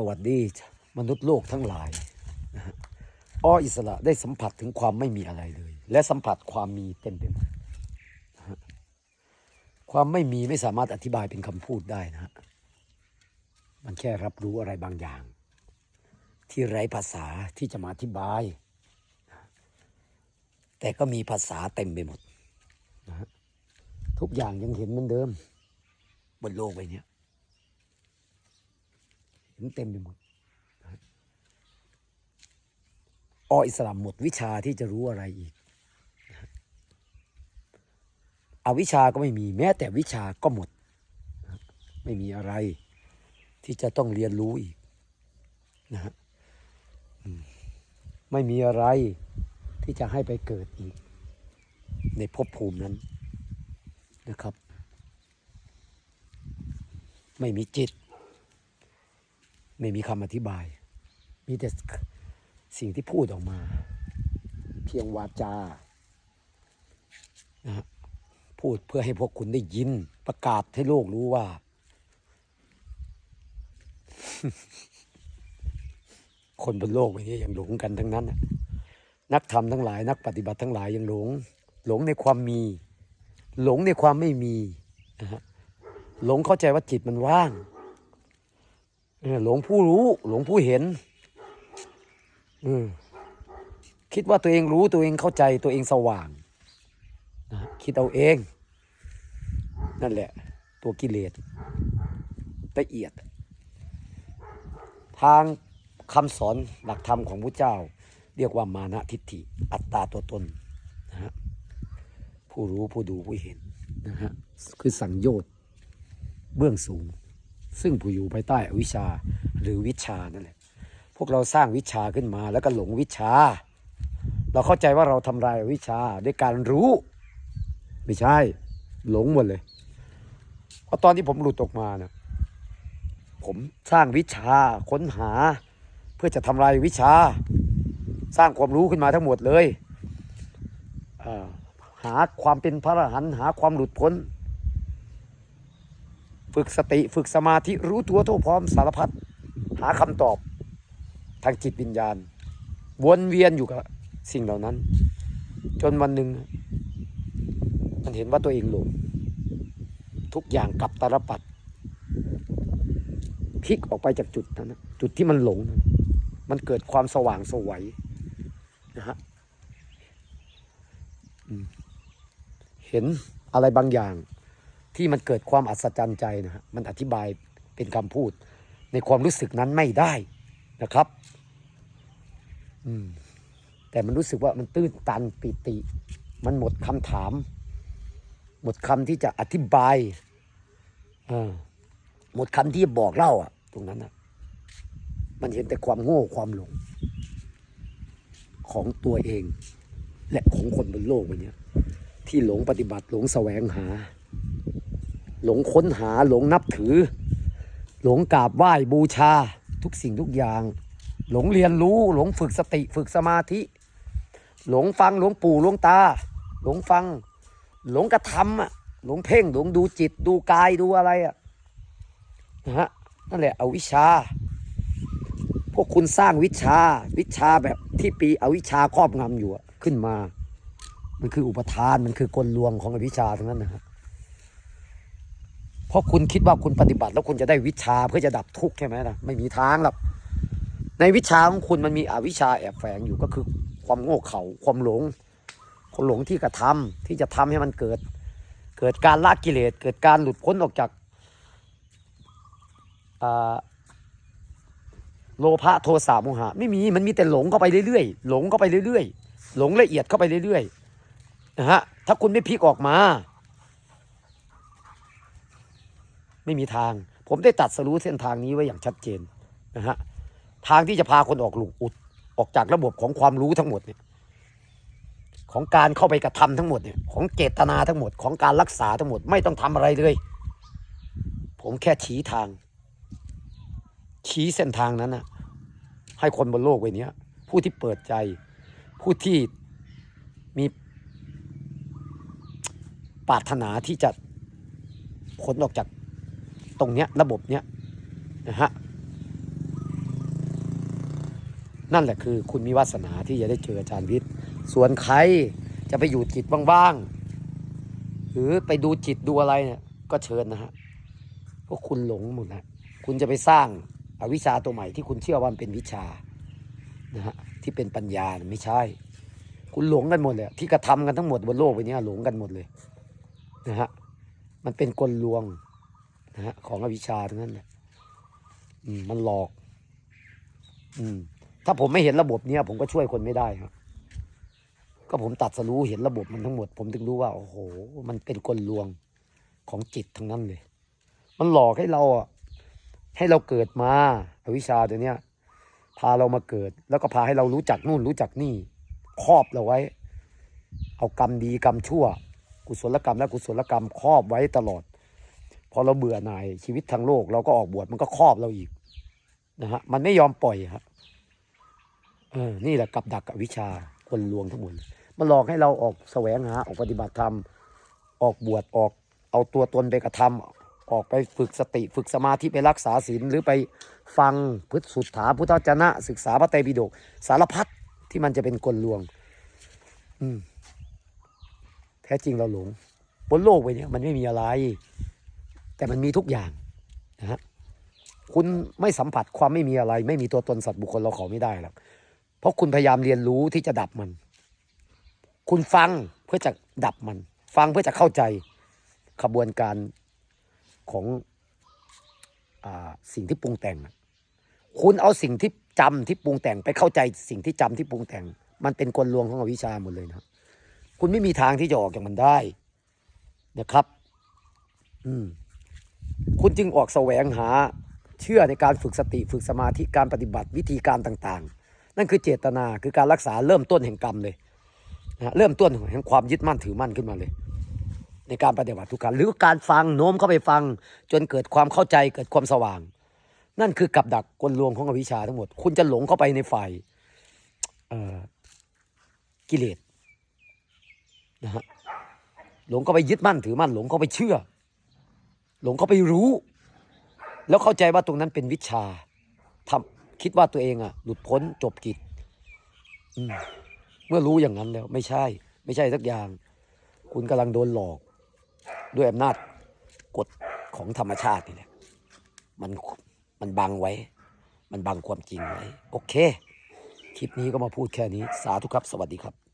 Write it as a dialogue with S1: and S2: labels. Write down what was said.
S1: สวัสดีมนุษย์โลกทั้งหลายนะฮะอ้ออิสระได้สัมผัสถึงความไม่มีอะไรเลย และสัมผัสความมีเต็มไปหมดความไม่มีไม่สามารถอธิบายเป็นคำพูดได้นะฮะมันแค่รับรู้อะไรบางอย่าง ที่ไร้ภาษาที่จะมาอธิบาย แต่ก็มีภาษาเต็มไปหมดนะทุกอย่างยังเห็นเหมือนเดิม บนโลกใบนี้ เห็นเต็มไปหมดออิสลามหมดวิชาที่จะรู้อะไรอีกอวิชาก็ไม่มีแม้แต่วิชาก็หมด ไม่มีอะไรที่จะต้องเรียนรู้อีกนะฮะไม่มีอะไรที่จะให้ไปเกิดอีก ในภพภูมินั้นนะครับ ไม่มีจิต ไม่มีคำอธิบาย มีแต่สิ่งที่พูดออกมา เพียงวาจานะพูดเพื่อให้พวกคุณได้ยิน ประกาศให้โลกรู้ว่า คนบนโลกใบนี้ยังหลงกันทั้งนั้นนักธรรมทั้งหลาย นักปฏิบัติทั้งหลายยังหลง หลงในความมี หลงในความไม่มีนะฮะหลงเข้าใจว่าจิตมันว่าง หลวงผู้รู้ หลวงผู้เห็นคิดว่าตัวเองรู้ตัวเองเข้าใจตัวเองสว่างนะคิดเอาเอง นั่นแหละ ตัวกิเลสละเอียด ทางคำสอนหลักธรรมของพระเจ้า เรียกว่ามานะทิฏฐิ อัตตาตัวตนนะฮะผู้รู้ผู้ดูผู้เห็นนะฮะคือสังโยชน์เบื้องสูง ซึ่งผู้อยู่ภายใต้อวิชชาหรือวิชานั่นแหละพวกเราสร้างวิชาขึ้นมาแล้วก็หลงวิชา เราเข้าใจว่าเราทำลายวิชาด้วยการรู้ ไม่ใช่ หลงหมดเลยเพราะตอนที่ผมหลุดออกมาเนี่ยผมสร้างวิชาค้นหา เพื่อจะทำลายวิชา สร้างความรู้ขึ้นมาทั้งหมดเลยหาความเป็นพระอรหันต์หาความหลุดพ้น ฝึกสติฝึกสมาธิรู้ตัวทั่วพร้อมสารพัดหาคำตอบทางจิตวิญญาณ วนเวียนอยู่กับสิ่งเหล่านั้น จนวันหนึ่ง มันเห็นว่าตัวเองหลงทุกอย่างกลับตาลปัดพลิกออกไปจากจุดนั้นจุดที่มันหลง มันเกิดความสว่างสวัยนะฮะเห็นอะไรบางอย่าง ที่มันเกิดความอัศจรรย์ใจนะฮะมันอธิบายเป็นคำพูด ในความรู้สึกนั้นไม่ได้นะครับอืมแต่มันรู้สึกว่ามันตื้นตันปิติ มันหมดคำถาม หมดคำที่จะอธิบายอหมดคำที่บอกเล่าอะ ตรงนั้นอะ มันเห็นแต่ความโง่ความหลง ของตัวเอง และของคนบนโลกวันนี้ที่หลงปฏิบัติหลงแสวงหา หลงค้นหาหลงนับถือ หลงกราบไหว้บูชาทุกสิ่งทุกอย่าง หลงเรียนรู้หลงฝึกสติฝึกสมาธิ หลงฟังหลวงปู่หลวงตา หลงฟัง หลงกระทำอะหลงเพ่งหลงดูจิตดูกายดูอะไรอะนะฮะนั่นแหละอวิชา พวกคุณสร้างวิชาวิชาแบบที่ปีอวิชาครอบงำอยู่ขึ้นมา มันคืออุปทานมันคือกลลวงของอวิชาทั้งนั้นนะครับ เพราะคุณคิดว่าคุณปฏิบัติ แล้วคุณจะได้วิชาเพื่อจะดับทุกข์ใช่ไหมล่ะไม่มีทางหรอกในวิชาของคุณมันมีอวิชาแอบแฝงอยู่ก็คือความโง่เขลาความหลงความหลงที่กระทำที่จะทำให้มันเกิด เกิดการละกิเลส เกิดการหลุดพ้นออกจากโลภะโทสะโมหะ ไม่มีมันมีแต่หลงเข้าไปเรื่อยๆหลงเข้าไปเรื่อยๆหลงละเอียดเข้าไปเรื่อยๆนะฮะถ้าคุณไม่พลิกออกมา ไม่มีทาง ผมได้ตัดสรู้เส้นทางนี้ไว้อย่างชัดเจนนะฮะทางที่จะพาคนออกหลุมอุด ออกจากระบบของความรู้ทั้งหมดเนี่ยของการเข้าไปกระทำทั้งหมดเนี่ยของเจตนาทั้งหมดของการรักษาทั้งหมดไม่ต้องทำอะไรเลย ผมแค่ชี้ทาง ชี้เส้นทางนั้นนะให้คนบนโลกใบนี้ผู้ที่เปิดใจ ผู้ที่มีปรารถนาที่จะพ้นออกจาก ตรงเนี้ยระบบเนี้ยนะฮะนั่นแหละคือคุณมีวาสนาที่จะได้เจออาจารย์วิทย์ ส่วนใครจะไปอยู่จิตบ้างๆ หรือไปดูจิตดูอะไรเนี่ยก็เชิญนะฮะเพราะคุณหลงหมดนะคุณจะไปสร้างอวิชาตัวใหม่ที่คุณเชื่อว่ามันเป็นวิชานะฮะที่เป็นปัญญาไม่ใช่ คุณหลงกันหมดเลยที่กระทำกันทั้งหมดบนโลกใบนี้หลงกันหมดเลยนะฮะมันเป็นกลลวง นะฮะของอวิชชาทั้งนั้นแหละมมันหลอก อืม ถ้าผมไม่เห็นระบบเนี้ยผมก็ช่วยคนไม่ได้ครับ ก็ผมตัดสรู้เห็นระบบมันทั้งหมด ผมถึงรู้ว่า โอ้โห มันเป็นกลลวงของจิตทั้งนั้นเลย มันหลอกให้เราอะให้เราเกิดมาอวิชชาตัวเนี้ย พาเรามาเกิด แล้วก็พาให้เรารู้จักนู่นรู้จักนี่ครอบเราไว้ เอากรรมดีกรรมชั่ว กุศลกรรมและกุศลกรรมครอบไว้ตลอด พอเราเบื่อหน่ายชีวิตทางโลก เราก็ออกบวชมันก็ครอบเราอีกนะฮะมันไม่ยอมปล่อยครับเออนี่แหละกับดักกับวิชาคนลวงทั้งหมดมันหลอกให้เราออกแสวงหาออกปฏิบัติธรรม ออกบวชออกเอาตัวตนไปกระทำออกไปฝึกสติฝึกสมาธิไปรักษาศีลหรือไปฟังพุทธสุดถาพุทธวจนะ ศึกษาพระไตรปิฎกสารพัดที่มันจะเป็นกลลวง อืมแท้จริงเราหลงบนโลกไปเนี่ยมันไม่มีอะไร แต่มันมีทุกอย่างนะฮะคุณไม่สัมผัสความไม่มีอะไร ไม่มีตัวตนสัตว์บุคคลเราขอไม่ได้หรอกเพราะคุณพยายามเรียนรู้ที่จะดับมัน คุณฟังเพื่อจะดับมัน ฟังเพื่อจะเข้าใจขบวนการของอสิ่งที่ปรุงแต่ง คุณเอาสิ่งที่จำที่ปรุงแต่งไปเข้าใจสิ่งที่จำที่ปรุงแต่ง มันเป็นกลลวงของอวิชาหมดเลยนะคุณไม่มีทางที่จะออกจากมันได้นะครับ อืม คุณจึงออกแสวงหาเชื่อในการฝึกสติฝึกสมาธิการปฏิบัติวิธีการต่างๆ นั่นคือเจตนาคือการรักษาเริ่มต้นแห่งกรรมเลยนะเริ่มต้นแห่งความยึดมั่นถือมั่นขึ้นมาเลย ในการปฏิบัติทุกการหรือการฟังโน้มเข้าไปฟัง จนเกิดความเข้าใจเกิดความสว่าง นั่นคือกับดักกลลวงของอวิชชาทั้งหมด คุณจะหลงเข้าไปในฝ่ายกิเลสนะฮะหลงเข้าไปยึดมั่นถือมั่นหลงเข้าไปเชื่อ หลงเข้าไปรู้ แล้วเข้าใจว่าตรงนั้นเป็นวิชาทำคิดว่าตัวเองอะหลุดพ้นจบกิจเมื่อรู้อย่างนั้นแล้ว ไม่ใช่ ไม่ใช่สักอย่าง คุณกำลังโดนหลอก ด้วยอำนาจกฎของธรรมชาตินี่แหละมันมันบังไว้ มันบังความจริงไว้ โอเค คลิปนี้ก็มาพูดแค่นี้ สาธุครับ สวัสดีครับ